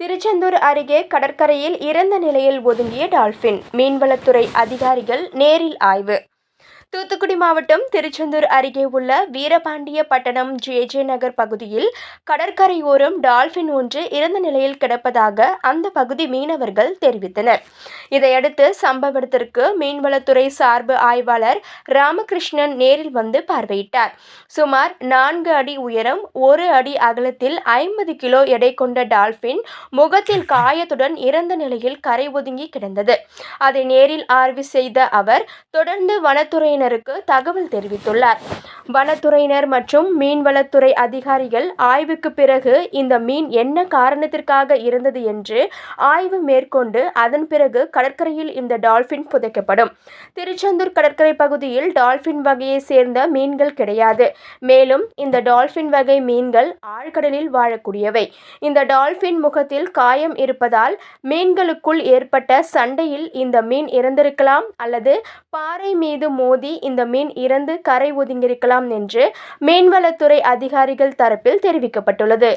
திருச்செந்தூர் அருகே கடற்கரையில் இறந்த நிலையில் ஒதுங்கிய டால்பின். மீன்வளத்துறை அதிகாரிகள் நேரில் ஆய்வு. தூத்துக்குடி மாவட்டம் திருச்செந்தூர் அருகே உள்ள வீரபாண்டிய பட்டணம் ஜே ஜே நகர் பகுதியில் கடற்கரையோரம் டால்பின் ஒன்று இறந்த நிலையில் கிடப்பதாக அந்த பகுதி மீனவர்கள் தெரிவித்தனர். இதையடுத்து சம்பவ இடத்திற்கு மீன்வளத்துறை சார்பு ஆய்வாளர் ராமகிருஷ்ணன் நேரில் வந்து பார்வையிட்டார். சுமார் நான்கு அடி உயரம் ஒரு அடி அகலத்தில் ஐம்பது கிலோ எடை கொண்ட டால்பின் முகத்தில் காயத்துடன் இறந்த நிலையில் கரை ஒதுங்கி கிடந்தது. அதை நேரில் ஆய்வு செய்த அவர் தொடர்ந்து வனத்துறையினர் வனத்துறையினருக்கு தகவல் தெரிவித்துள்ளார். வனத்துறையினர் மற்றும் மீன்வளத்துறை அதிகாரிகள் ஆய்வுக்கு பிறகு இந்த மீன் என்ன காரணத்திற்காக இருந்தது என்று ஆய்வு மேற்கொண்டு அதன் பிறகு கடற்கரையில் இந்த டால்ஃபின் புதைக்கப்படும். திருச்செந்தூர் கடற்கரை பகுதியில் டால்ஃபின் வகையை சேர்ந்த மீன்கள் கிடையாது. மேலும் இந்த டால்ஃபின் வகை மீன்கள் ஆழ்கடலில் வாழக்கூடியவை. இந்த டால்ஃபின் முகத்தில் காயம் இருப்பதால் மீன்களுக்குள் ஏற்பட்ட சண்டையில் இந்த மீன் இறந்திருக்கலாம் அல்லது பாறை மீது மோதி இந்த மீன் இறந்து கரை ஒதுங்கியிருக்கலாம் என்று மீன்வளத்துறை அதிகாரிகள் தரப்பில் தெரிவிக்கப்பட்டுள்ளது.